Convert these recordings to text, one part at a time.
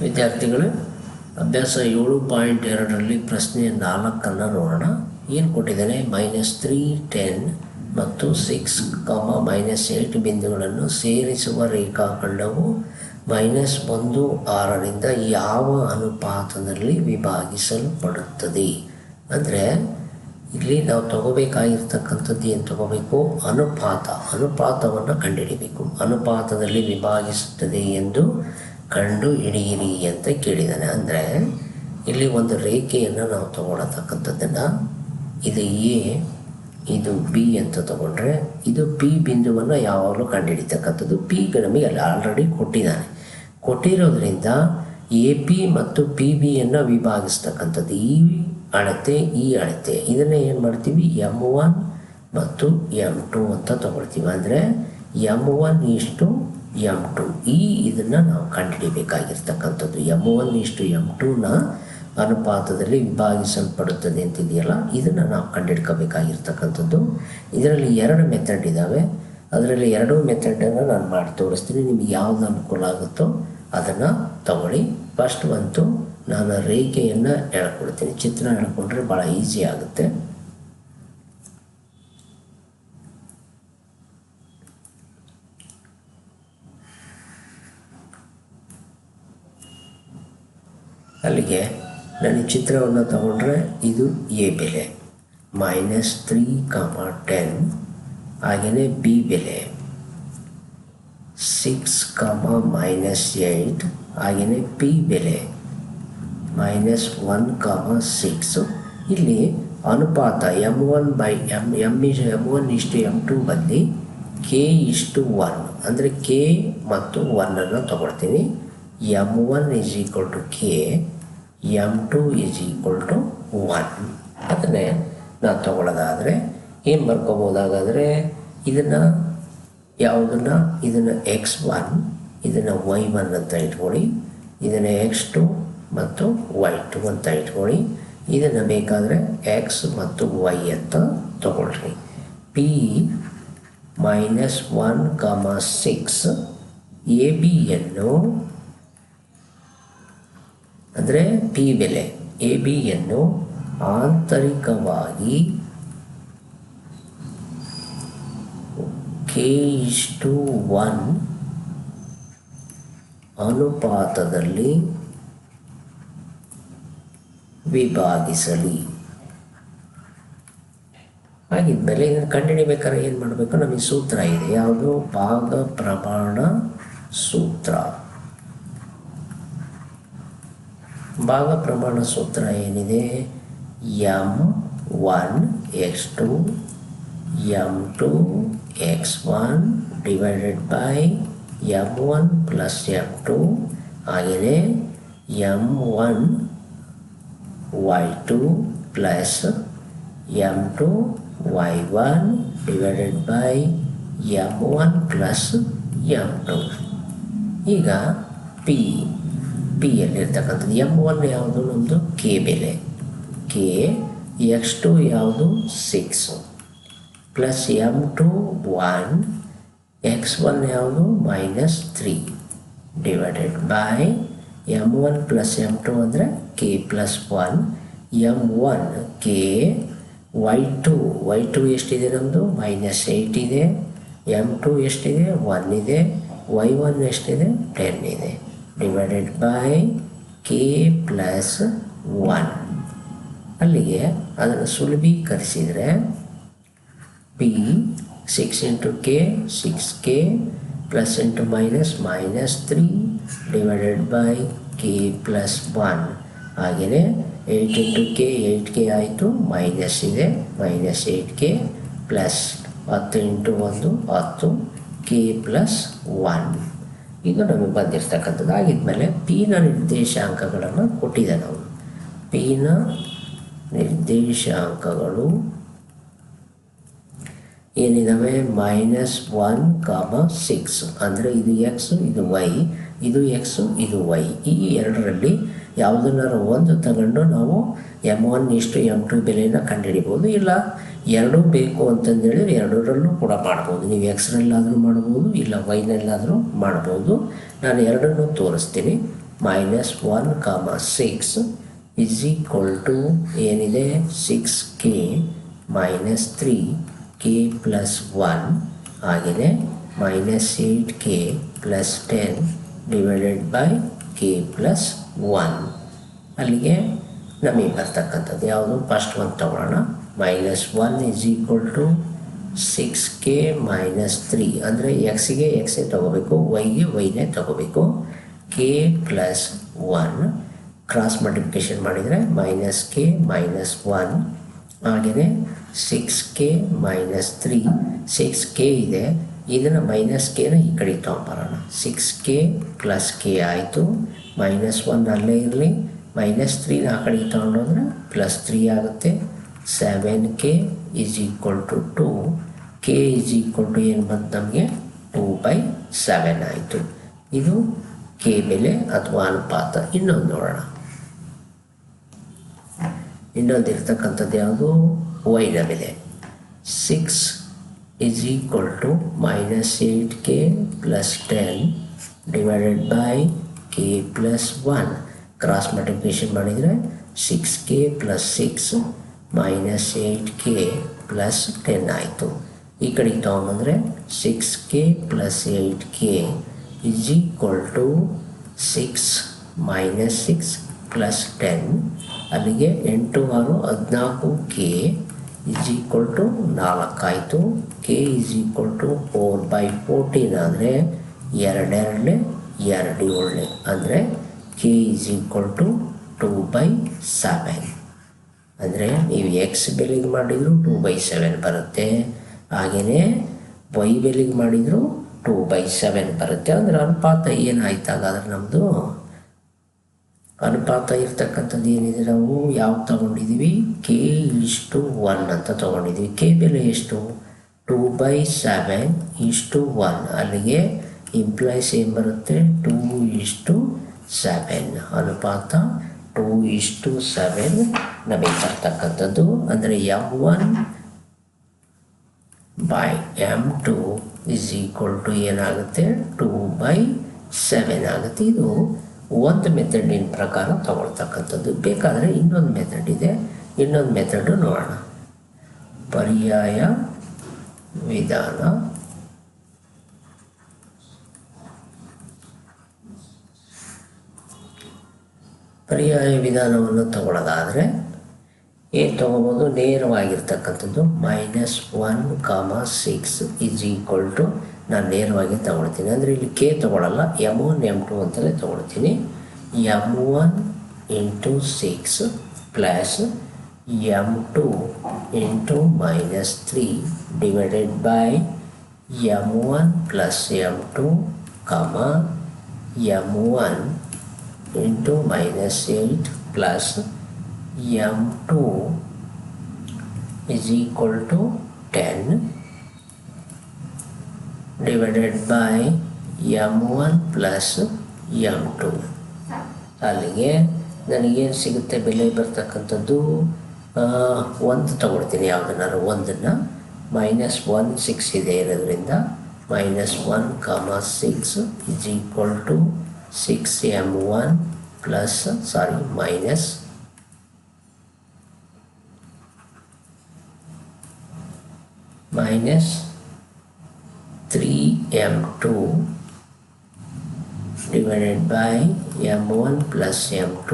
ವಿದ್ಯಾರ್ಥಿಗಳು, ಅಭ್ಯಾಸ ಏಳು ಪಾಯಿಂಟ್ ಎರಡರಲ್ಲಿ ಪ್ರಶ್ನೆ ನಾಲ್ಕನ್ನು ನೋಡೋಣ. ಏನು ಕೊಟ್ಟಿದ್ದಾನೆ? ಮೈನಸ್ ತ್ರೀ ಟೆನ್ ಮತ್ತು ಸಿಕ್ಸ್ ಕಾಮ ಮೈನಸ್ ಏಟ್ ಬಿಂದುಗಳನ್ನು ಸೇರಿಸುವ ರೇಖಾಖಂಡವು ಮೈನಸ್ ಒಂದು ಆರರಿಂದ ಯಾವ ಅನುಪಾತದಲ್ಲಿ ವಿಭಾಗಿಸಲ್ಪಡುತ್ತದೆ? ಅಂದರೆ ಇಲ್ಲಿ ನಾವು ತಗೋಬೇಕಾಗಿರ್ತಕ್ಕಂಥದ್ದು ಏನು ತಗೋಬೇಕು? ಅನುಪಾತ. ಅನುಪಾತವನ್ನು ಕಂಡುಹಿಡಿಬೇಕು. ಅನುಪಾತದಲ್ಲಿ ವಿಭಾಗಿಸುತ್ತದೆ ಎಂದು ಕಂಡು ಹಿಡಿಯಿರಿ ಅಂತ ಕೇಳಿದ್ದಾನೆ ಅಂದರೆ ಇಲ್ಲಿ ಒಂದು ರೇಖೆಯನ್ನು ನಾವು ತಗೊಳತಕ್ಕಂಥದ್ದನ್ನು ಇದು ಎ, ಇದು ಬಿ ಅಂತ ತಗೊಂಡ್ರೆ ಇದು ಪಿ ಬಿಂದುವನ್ನು ಯಾವಾಗಲೂ ಕಂಡುಹಿಡಿತಕ್ಕಂಥದ್ದು. ಪಿ ನಮಗೆ ಅಲ್ಲಿ ಆಲ್ರೆಡಿ ಕೊಟ್ಟಿದ್ದಾನೆ. ಕೊಟ್ಟಿರೋದ್ರಿಂದ ಎ ಪಿ ಮತ್ತು ಪಿ ಬಿಯನ್ನು ವಿಭಾಗಿಸ್ತಕ್ಕಂಥದ್ದು. ಈ ಅಳತೆ ಈ ಅಳತೆ. ಇದನ್ನು ಏನು ಮಾಡ್ತೀವಿ? ಎಂ ಒನ್ ಮತ್ತು ಎಂ ಟು ಅಂತ ತಗೊಳ್ತೀವಿ. ಅಂದರೆ ಎಂ ಒನ್ ಇಷ್ಟು ಎಂ ಟು ಈ ಇದನ್ನು ನಾವು ಕಂಡುಹಿಡಿಬೇಕಾಗಿರ್ತಕ್ಕಂಥದ್ದು ಎಂ ಒನ್ ಇಷ್ಟು ಎಂ ಟೂನ ಅನುಪಾತದಲ್ಲಿ ವಿಭಾಗಿಸಲ್ಪಡುತ್ತದೆ ಅಂತಿದೆಯಲ್ಲ? ಇದನ್ನು ನಾವು ಕಂಡುಹಿಡ್ಕೋಬೇಕಾಗಿರ್ತಕ್ಕಂಥದ್ದು. ಇದರಲ್ಲಿ ಎರಡು ಮೆಥಡ್ ಇದ್ದಾವೆ ಅದರಲ್ಲಿ ಎರಡೂ ಮೆಥಡನ್ನು ನಾನು ಮಾಡಿ ತೋರಿಸ್ತೀನಿ. ನಿಮಗೆ ಯಾವುದು ಅನುಕೂಲ ಆಗುತ್ತೋ ಅದನ್ನು ತಗೊಳ್ಳಿ. ಫಸ್ಟ್ ಬಂತು ನಾನು ರೇಖೆಯನ್ನು ಹೇಳ್ಕೊಡ್ತೀನಿ ಚಿತ್ರ ಹೇಳ್ಕೊಂಡ್ರೆ ಭಾಳ ಈಸಿ ಆಗುತ್ತೆ. ಅಲ್ಲಿಗೆ ನಾನು ಚಿತ್ರವನ್ನು ತಗೊಂಡ್ರೆ ಇದು ಎ ಬೆಲೆ. ಮೈನಸ್ ತ್ರೀ ಕಾಮ ಟೆನ್ ಹಾಗೆಯೇ ಬಿ ಬೆಲೆ. ಸಿಕ್ಸ್ ಕಾಮ ಮೈನಸ್ ಏಯ್ಟ್ ಹಾಗೆಯೇ ಪಿ ಬೆಲೆ. Minus one comma six. ಇಲ್ಲಿ ಅನುಪಾತ M one by M M is, M one ಇಷ್ಟು ಎಂ ಟು ಬಂದು ಕೆ ಇಷ್ಟು ಒನ್. ಅಂದರೆ ಕೆ ಮತ್ತು ಒನ್ನನ್ನು ತಗೊಳ್ತೀನಿ. M one is equal to K. M two is equal to one ಅದನ್ನೇ ನಾವು ತಗೊಳ್ಳೋದಾದರೆ, ಏನು ಬರ್ಕೋಬೋದಾಗಾದರೆ ಇದನ್ನು ಯಾವುದನ್ನು? ಇದನ್ನು ಎಕ್ಸ್ ಒನ್ ಇದನ್ನು ವೈ ಒನ್ ಅಂತ ಇಟ್ಕೊಳ್ಳಿ. ಇದನ್ನು ಎಕ್ಸ್ ಟು ಮತ್ತು ವೈ ಟು ಅಂತ ಇಟ್ಕೊಳ್ಳಿ. ಇದನ್ನು ಬೇಕಾದರೆ ಎಕ್ಸ್ ಮತ್ತು ವೈ ಅಂತ ತಗೊಳ್ರಿ. P minus one comma six A ಬಿಯನ್ನು ಅಂದರೆ ಪಿ ಬೆಲೆ, ಎ ಬಿಯನ್ನು ಆಂತರಿಕವಾಗಿ ಕೆ ಇಷ್ಟು ಒನ್ ಅನುಪಾತದಲ್ಲಿ ವಿಭಾಗಿಸಲಿ. ಹಾಗಿದ್ಮೇಲೆ ಇದನ್ನು ಕಂಡುಹಿಡಿಬೇಕಾದ್ರೆ ಏನು ಮಾಡಬೇಕು? ನಮಗೆ ಸೂತ್ರ ಇದೆ. ಯಾವುದು ಭಾಗ ಪ್ರಮಾಣ ಸೂತ್ರ. ಭಾಗ ಪ್ರಮಾಣ ಸೂತ್ರ ಏನಿದೆ? M one X two M two X one divided by M one plus M two ಹಾಗೆಯೇ M one Y two plus M two Y one divided by M one plus M two. ಈಗ P P ಯಲ್ಲಿರ್ತಕ್ಕಂಥದ್ದು M one ಯಾವುದು? ನಮ್ಮದು K ಬೆಲೆ. K X two ಯಾವುದು? Six plus M two one X one ಯಾವುದು? Minus three divided by M one plus M two ಅಂದರೆ K plus one M one K Y two Y two ಎಷ್ಟಿದೆ ನಮ್ಮದು minus eight ಇದೆ. M two ಎಷ್ಟಿದೆ? One ಇದೆ. Y one ಎಷ್ಟಿದೆ? Ten ಇದೆ. Divided by K plus one ಅಲ್ಲಿಗೆ ಅದನ್ನು ಸುಲಭೀಕರಿಸಿದರೆ P six into K six K plus into minus minus three divided by K plus one ಹಾಗೆಯೇ eight into K eight K ಆಯಿತು minus ಇದೆ minus eight K plus ಹತ್ತು into ಒಂದು, ಹತ್ತು K plus one ಇದು ನಮಗೆ ಬಂದಿರತಕ್ಕಂಥದ್ದು ಆಗಿದ್ಮೇಲೆ ಪೀನ ನಿರ್ದೇಶಾಂಕಗಳನ್ನು ಕೊಟ್ಟಿದ್ದಾನೆ ಅವನು ಪೀನ ನಿರ್ದೇಶಾಂಕಗಳು ಏನಿದ್ದಾವೆ ಮೈನಸ್ ಒನ್ ಕಾಮ ಸಿಕ್ಸ್ ಅಂದರೆ ಇದು ಎಕ್ಸು ಇದು ವೈ ಇದು ಎಕ್ಸು ಇದು ವೈ ಈ ಎರಡರಲ್ಲಿ ಯಾವುದನ್ನಾರು ಒಂದು ತಗೊಂಡು ನಾವು ಎಂ ಒನ್ ಇಷ್ಟು ಎಂ ಟು ಬೆಲೆಯನ್ನು ಕಂಡುಹಿಡಿಬೋದು. ಇಲ್ಲ, ಎರಡೂ ಬೇಕು ಅಂತಂದೇಳಿದ್ರೆ ಎರಡರಲ್ಲೂ ಕೂಡ ಮಾಡ್ಬೋದು. ನೀವು ಎಕ್ಸ್ರಲ್ಲಾದರೂ ಮಾಡ್ಬೋದು, ಇಲ್ಲ ವೈನಲ್ಲಾದರೂ ಮಾಡ್ಬೋದು. ನಾನು ಎರಡನ್ನೂ ತೋರಿಸ್ತೀನಿ. Minus one comma six is equal to ಏನಿದೆ? Six K minus three K plus one ಆಗಿದೆ. Minus eight K plus ten divided by K plus one ಅಲ್ಲಿಗೆ ನಮಗೆ ಬರ್ತಕ್ಕಂಥದ್ದು ಯಾವುದು? ಫಸ್ಟ್ ಒಂದು ತಗೊಳ್ಳೋಣ. Minus one is equal to six K minus three ಅಂದರೆ ಎಕ್ಸ್ಗೆ ಎಕ್ಸೇ ತಗೋಬೇಕು ವೈಗೆ ವೈನೇ ತಗೋಬೇಕು. K plus one cross multiplication ಮಾಡಿದರೆ ಮೈನಸ್ ಕೆ ಮೈನಸ್ ಒನ್ ಹಾಗೆಯೇ six K minus three six K ಇದೆ. ಇದನ್ನು ಮೈನಸ್ ಕೆನ ಈ ಕಡೆ ತೊಗೊಂಬರೋಣ ಸಿಕ್ಸ್ ಕೆ ಪ್ಲಸ್ ಕೆ ಆಯಿತು. ಮೈನಸ್ ಒನ್ ಅಲ್ಲೇ ಇರಲಿ. ಮೈನಸ್ ತ್ರೀನ ಆ ಕಡೆಗೆ ತೊಗೊಂಡೋದ್ರೆ ಪ್ಲಸ್ ತ್ರೀ ಆಗುತ್ತೆ. Seven K is equal to two K is equal to ಏನು ಬಂತು ನಮಗೆ? ಟೂ ಬೈ ಸೆವೆನ್ ಆಯಿತು. ಇದು ಕೆ ಬೆಲೆ ಅಥವಾ ಅನುಪಾತ. ಇನ್ನೊಂದು ನೋಡೋಣ. ಇನ್ನೊಂದು ಇರ್ತಕ್ಕಂಥದ್ದು ಯಾವುದು? ವೈನ ಬೆಲೆ. Six is equal to minus eight K plus ten divided by K plus one cross multiplication ಮಾಡಿದರೆ six K plus six minus eight K plus ten ಆಯಿತು ಈ ಕಡೆಗೆ ತೊಗೊಂಬಂದರೆ six K plus eight K is equal to six minus six plus ten ಅಲ್ಲಿಗೆ ಎಂಟು ಆರು ಹದಿನಾಲ್ಕು K is equal to ನಾಲ್ಕಾಯಿತು. K is equal to four by fourteen ಅಂದರೆ ಎರಡೆರಡನೇ ಎರಡು ಏಳನೇ ಅಂದರೆ K is equal to two by seven. ಅಂದರೆ ನೀವು ಎಕ್ಸ್ ಬೆಲೆಗೆ ಮಾಡಿದರೂ ಟೂ ಬೈ ಸೆವೆನ್ ಬರುತ್ತೆ. ಹಾಗೆಯೇ ವೈ ಬೆಲೆಗೆ ಮಾಡಿದರೂ ಟೂ ಬೈ ಸೆವೆನ್ ಬರುತ್ತೆ. ಅಂದರೆ ಅನುಪಾತ ಏನಾಯ್ತು ಹಾಗಾದ್ರೆ ನಮ್ಮದು ಅನುಪಾತ ಇರ್ತಕ್ಕಂಥದ್ದು ಏನಿದೆ ನಾವು ಯಾವ್ದು ತಗೊಂಡಿದ್ದೀವಿ ಕೆ ಇಷ್ಟು ಒನ್ ಅಂತ ತಗೊಂಡಿದ್ದೀವಿ ಕೆ ಬೆಲೆ ಎಷ್ಟು? ಟೂ ಬೈ ಸೆವೆನ್ ಇಷ್ಟು ಒನ್. ಅಲ್ಲಿಗೆ ಇಂಪ್ಲಾಯ್ಸ್ ಏನು ಬರುತ್ತೆ. ಟೂ ಇಷ್ಟು ಸೆವೆನ್ ಅನುಪಾತ ಟೂ ಇಷ್ಟು ಸೆವೆನ್ ನಮಗೆ ಬರ್ತಕ್ಕಂಥದ್ದು ಅಂದರೆ M one by M two is equal to ಏನಾಗುತ್ತೆ? ಟೂ ಬೈ ಸೆವೆನ್ ಆಗುತ್ತೆ. ಇದು ಒಂದು ಮೆಥಡಿನ ಪ್ರಕಾರ ತಗೊಳ್ತಕ್ಕಂಥದ್ದು. ಬೇಕಾದರೆ ಇನ್ನೊಂದು ಮೆಥಡ್ ಇದೆ. ಇನ್ನೊಂದು ಮೆಥಡು ನೋಡೋಣ. ಪರ್ಯಾಯ ವಿಧಾನ. ಪರ್ಯಾಯ ವಿಧಾನವನ್ನು ತಗೊಳ್ಳೋದಾದರೆ ಏನು ತೊಗೋಬೋದು ನೇರವಾಗಿರ್ತಕ್ಕಂಥದ್ದು minus one comma six is equal to ನಾನು ನೇರವಾಗಿ ತಗೊಳ್ತೀನಿ. ಅಂದರೆ ಇಲ್ಲಿ ಕೆ ತಗೊಳ್ಳಲ್ಲ ಎಂ ಒನ್ ಎಂ ಟು ಅಂತಲೇ ತೊಗೊಳ್ತೀನಿ. M one into six plus M two into minus three divided by M one plus M two comma M one into minus eight plus M two is equal to 10 divided by m1 plus m2 ಅಲ್ಲಿಗೆ ನನಗೇನು ಸಿಗುತ್ತೆ? ಬೆಲೆ ಬರ್ತಕ್ಕಂಥದ್ದು ಒಂದು ತಗೊಳ್ತೀನಿ. ಯಾವುದನ್ನಾರು ಒಂದನ್ನು. Minus one six ಇದೆ ಇರೋದ್ರಿಂದ minus one comma six is equal to six M one plus sorry minus minus 3m2 divided by m1 plus m2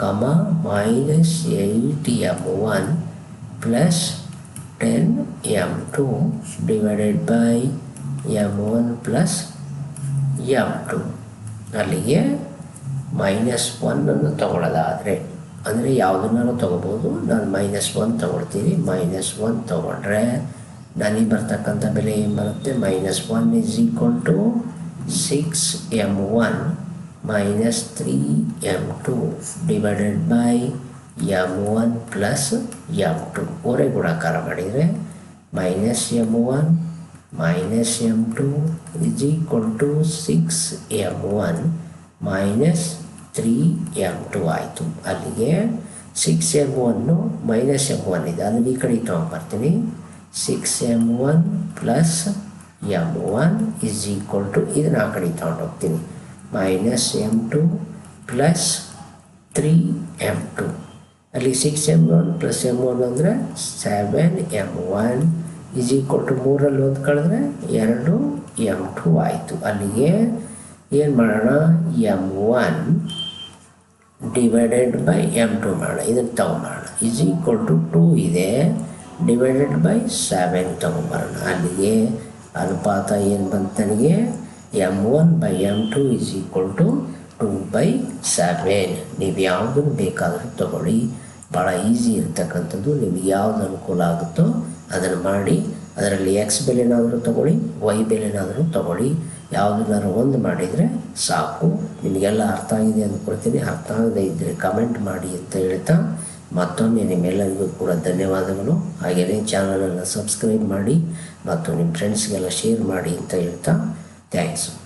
comma, minus 8m1 plus 10m2 divided by m1 plus m2 ಅಲ್ಲಿಗೆ minus ಒನ್ನನ್ನು ತಗೊಳ್ಳೋದಾದರೆ, ಅಂದರೆ ಯಾವುದನ್ನಾರು ತೊಗೋಬೋದು. ನಾನು minus one ತೊಗೊಳ್ತೀನಿ. Minus one ತೊಗೊಂಡ್ರೆ ನನಗೆ ಬರ್ತಕ್ಕಂಥ ಬೆಲೆ ಏನು ಬರುತ್ತೆ? Minus one is equal to six M one minus three M two divided by M one plus M two ಓರೆ ಗುಣಾಕಾರ ಮಾಡಿದರೆ minus M one minus M two is equal to six M one minus three M two ಆಯಿತು. ಅಲ್ಲಿಗೆ six M one minus M one ಇದೆ. ಅದನ್ನು ಈ ಕಡೆ ತೊಗೊಂಬರ್ತೀನಿ six M one plus M one is equal to ಇದನ್ನು ಆ ಕಡೆ ತೊಗೊಂಡೋಗ್ತೀನಿ. Minus M two plus three M two ಅಲ್ಲಿ six M one plus M one ಅಂದರೆ seven M one is equal to ಮೂರಲ್ಲಿ ಒಂದು ಎರಡು ಎಂ ಟು ಆಯಿತು. ಅಲ್ಲಿಗೆ ಏನು ಮಾಡೋಣ? M one divided by M two ಮಾಡೋಣ. ಇದನ್ನು ತಗೊಂಬರೋಣ. ಈಸ್ ಈಕ್ವಲ್ ಟು ಟೂ ಇದೆ. ಡಿವೈಡೆಡ್ ಬೈ ಸೆವೆನ್ ತಗೊಂಬರೋಣ. ಅಲ್ಲಿಗೆ ಅನುಪಾತ ಏನು ಬಂತು ನನಗೆ? M one by M two is equal to two by seven ನೀವು ಯಾವುದನ್ನು ಬೇಕಾದರೂ ತಗೊಳ್ಳಿ. ಭಾಳ ಈಸಿ ಇರ್ತಕ್ಕಂಥದ್ದು. ನಿಮಗೆ ಯಾವ್ದು ಅನುಕೂಲ ಆಗುತ್ತೋ ಅದನ್ನು ಮಾಡಿ. ಅದರಲ್ಲಿ ಎಕ್ಸ್ ಬೆಲೆನಾದರೂ ತಗೊಳ್ಳಿ ವೈ ಬೆಲೆನಾದರೂ ತಗೊಳ್ಳಿ. ಯಾವುದನ್ನಾದ್ರು ಒಂದು ಮಾಡಿದರೆ ಸಾಕು. ನಿಮಗೆಲ್ಲ ಅರ್ಥ ಆಗಿದೆ ಅಂದ್ಕೊಳ್ತೀನಿ ಅರ್ಥ ಆಗದೆ ಇದ್ದರೆ ಕಮೆಂಟ್ ಮಾಡಿ ಅಂತ ಹೇಳ್ತಾ ಮತ್ತೊಮ್ಮೆ ನಿಮ್ಮೆಲ್ಲರಿಗೂ ಕೂಡ ಧನ್ಯವಾದಗಳು. ಹಾಗೆಯೇ ಚಾನಲನ್ನು ಸಬ್ಸ್ಕ್ರೈಬ್ ಮಾಡಿ ಮತ್ತು ನಿಮ್ಮ ಫ್ರೆಂಡ್ಸ್ಗೆಲ್ಲ ಶೇರ್ ಮಾಡಿ ಅಂತ ಹೇಳ್ತಾ ಥ್ಯಾಂಕ್ಸು